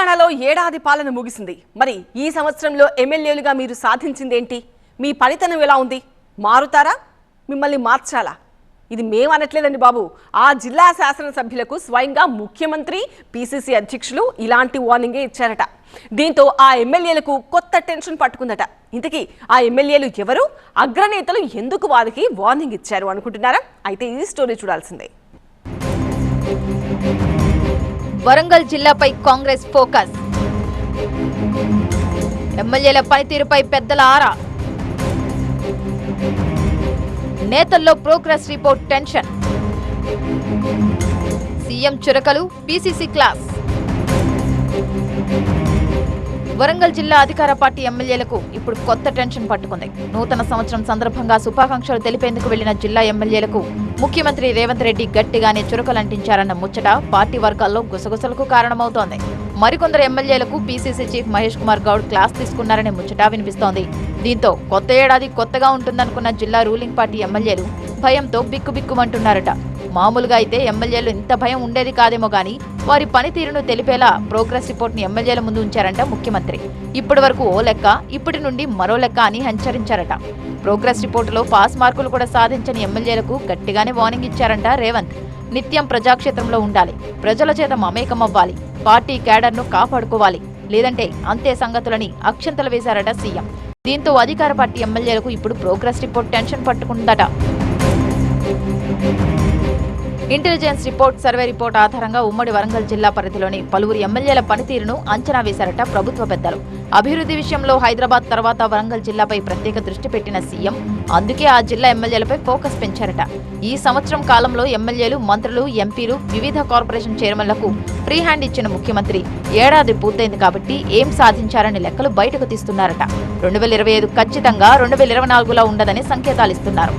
తెలంగాణలో ఏడాది పాలన ముగిసింది. మరి ఈ సంవత్సరంలో ఎమ్మెల్యేలుగా మీరు సాధించిందేంటి? మీ పనితనం ఎలా ఉంది? మారుతారా? మిమ్మల్ని మార్చాలా? ఇది మేము అనట్లేదండి బాబు. ఆ జిల్లా శాసనసభ్యులకు స్వయంగా ముఖ్యమంత్రి పిసిసి అధ్యక్షులు ఇలాంటి వార్నింగే ఇచ్చారట. దీంతో ఆ ఎమ్మెల్యేలకు కొత్త టెన్షన్ పట్టుకుందట. ఇంతకీ ఆ ఎమ్మెల్యేలు ఎవరు? అగ్రనేతలు ఎందుకు వారికి వార్నింగ్ ఇచ్చారు అనుకుంటున్నారా? అయితే ఈ స్టోరీ చూడాల్సిందే. వరంగల్ జిల్లాపై కాంగ్రెస్ ఫోకస్. ఎమ్మెల్యేల పనితీరుపై పెద్దల ఆరా. నేతల్లో ప్రోగ్రెస్ రిపోర్ట్ టెన్షన్. సీఎం చురకలు పీసీసీ క్లాస్. వరంగల్ జిల్లా అధికార పార్టీ ఎమ్మెల్యేలకు ఇప్పుడు కొత్త టెన్షన్ పట్టుకుంది. నూతన సంవత్సరం సందర్భంగా శుభాకాంక్షలు తెలిపేందుకు వెళ్ళిన జిల్లా ఎమ్మెల్యేలకు ముఖ్యమంత్రి రేవంత్ రెడ్డి గట్టిగానే చురకలంటించారన్న ముచ్చట పార్టీ వర్గాల్లో గుసగుసలకు కారణమవుతోంది. మరికొందరు ఎమ్మెల్యేలకు PCC chief Mahesh Kumar Goud class తీసుకున్నారనే ముచ్చట వినిపిస్తోంది. దీంతో కొత్త ఏడాది కొత్తగా ఉంటుందనుకున్న జిల్లా రూలింగ్ పార్టీ ఎమ్మెల్యేలు భయంతో బిక్కుబిక్కుమంటున్నారట. మామూలుగా అయితే ఎమ్మెల్యేలు ఇంత భయం ఉండేది కాదేమో కానీ వారి పనితీరును తెలిపేలా ప్రోగ్రెస్ రిపోర్ట్ను ఎమ్మెల్యేల ముందు ఉంచారంట ముఖ్యమంత్రి. ఇప్పటి వరకు ఓ లెక్క ఇప్పటి నుండి మరో లెక్క అని హెచ్చరించారట. ప్రోగ్రెస్ రిపోర్టులో పాస్ మార్కులు కూడా సాధించని ఎమ్మెల్యేలకు గట్టిగానే వార్నింగ్ ఇచ్చారంట రేవంత్. నిత్యం ప్రజాక్షేత్రంలో ఉండాలి. ప్రజల చేత మమేకమవ్వాలి. పార్టీ క్యాడర్ను కాపాడుకోవాలి. లేదంటే అంతే సంగతులని అక్షంతలు వేశారట సీఎం. దీంతో అధికార పార్టీ ఎమ్మెల్యేలకు ఇప్పుడు ప్రోగ్రెస్ రిపోర్ట్ టెన్షన్ పట్టుకుందట. ఇంటెలిజెన్స్ రిపోర్ట్ సర్వే రిపోర్ట్ ఆధారంగా ఉమ్మడి వరంగల్ జిల్లా పరిధిలోని పలువురు ఎమ్మెల్యేల పనితీరును అంచనా వేశారట ప్రభుత్వ పెద్దలు. అభివృద్ధి విషయంలో హైదరాబాద్ తర్వాత వరంగల్ జిల్లాపై ప్రత్యేక దృష్టి పెట్టిన సీఎం అందుకే ఆ జిల్లా ఎమ్మెల్యేలపై ఫోకస్ పెంచారట. ఈ సంవత్సరం కాలంలో ఎమ్మెల్యేలు మంత్రులు ఎంపీలు వివిధ కార్పొరేషన్ చైర్మన్లకు ఫ్రీ హ్యాండ్ ఇచ్చిన ముఖ్యమంత్రి. ఏడాది పూర్తయింది కాబట్టి ఏం సాధించారని లెక్కలు బయటకు తీస్తున్నారట. రెండు వేల ఇరవై ఐదు ఖచ్చితంగా రెండు వేల ఇరవై నాలుగులో ఉండదని సంకేతాలు ఇస్తున్నారు.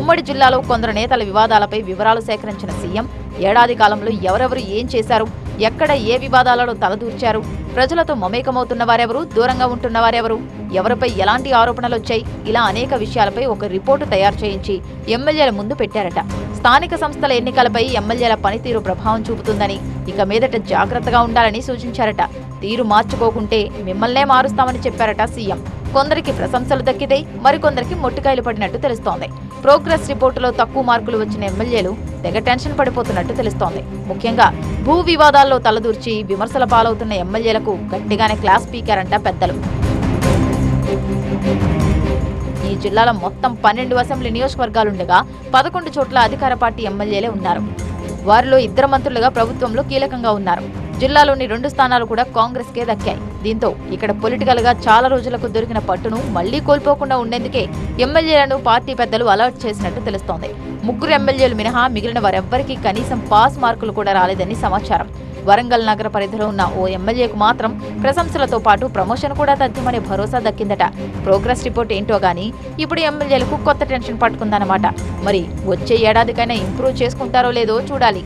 ఉమ్మడి జిల్లాలో కొందరు నేతల వివాదాలపై వివరాలు సేకరించిన సీఎం ఏడాది కాలంలో ఎవరెవరు ఏం చేశారు ఎక్కడ ఏ వివాదాలలో తలదూర్చారు ప్రజలతో మమేకమవుతున్న వారెవరు దూరంగా ఉంటున్న వారెవరు ఎవరిపై ఎలాంటి ఆరోపణలు వచ్చాయి ఇలా అనేక విషయాలపై ఒక రిపోర్టు తయారు చేయించి ఎమ్మెల్యేల ముందు పెట్టారట. స్థానిక సంస్థల ఎన్నికలపై ఎమ్మెల్యేల పనితీరు ప్రభావం చూపుతుందని ఇక మీదట జాగ్రత్తగా ఉండాలని సూచించారట. తీరు మార్చుకోకుంటే మిమ్మల్నే మారుస్తామని చెప్పారట సీఎం. కొందరికి ప్రశంసలు దక్కితే మరికొందరికి మొట్టికాయలు పడినట్టు తెలుస్తోంది. ప్రోగ్రెస్ రిపోర్టులో తక్కువ మార్కులు వచ్చిన ఎమ్మెల్యేలు తెగ టెన్షన్ పడిపోతున్నట్టు తెలుస్తోంది. ముఖ్యంగా భూ వివాదాల్లో తలదూర్చి విమర్శల పాలవుతున్న ఎమ్మెల్యేలకు గట్టిగానే క్లాస్ పీకారంట అంట పెద్దలు. ఈ జిల్లాలో మొత్తం పన్నెండు అసెంబ్లీ నియోజకవర్గాలుండగా పదకొండు చోట్ల అధికార పార్టీ ఎమ్మెల్యేలే ఉన్నారు. వారిలో ఇద్దరు మంత్రులుగా ప్రభుత్వంలో కీలకంగా ఉన్నారు. జిల్లాలోని రెండు స్థానాలు కూడా కాంగ్రెస్ కే దక్కాయి. దీంతో ఇక్కడ పొలిటికల్గా చాలా రోజులకు దొరికిన పట్టును మళ్ళీ కోల్పోకుండా ఉండేందుకే ఎమ్మెల్యేలను పార్టీ పెద్దలు అలర్ట్ చేసినట్టు తెలుస్తోంది. ముగ్గురు ఎమ్మెల్యేలు మినహా మిగిలిన వారెవ్వరికీ కనీసం పాస్ మార్కులు కూడా రాలేదని సమాచారం. వరంగల్ నగర పరిధిలో ఉన్న ఓ ఎమ్మెల్యేకు మాత్రం ప్రశంసలతో పాటు ప్రమోషన్ కూడా తథ్యమనే భరోసా దక్కిందట. ప్రోగ్రెస్ రిపోర్ట్ ఏంటో గానీ ఇప్పుడు ఎమ్మెల్యేలకు కొత్త టెన్షన్ పట్టుకుందన్నమాట. మరి వచ్చే ఏడాదికైనా ఇంప్రూవ్ చేసుకుంటారో లేదో చూడాలి.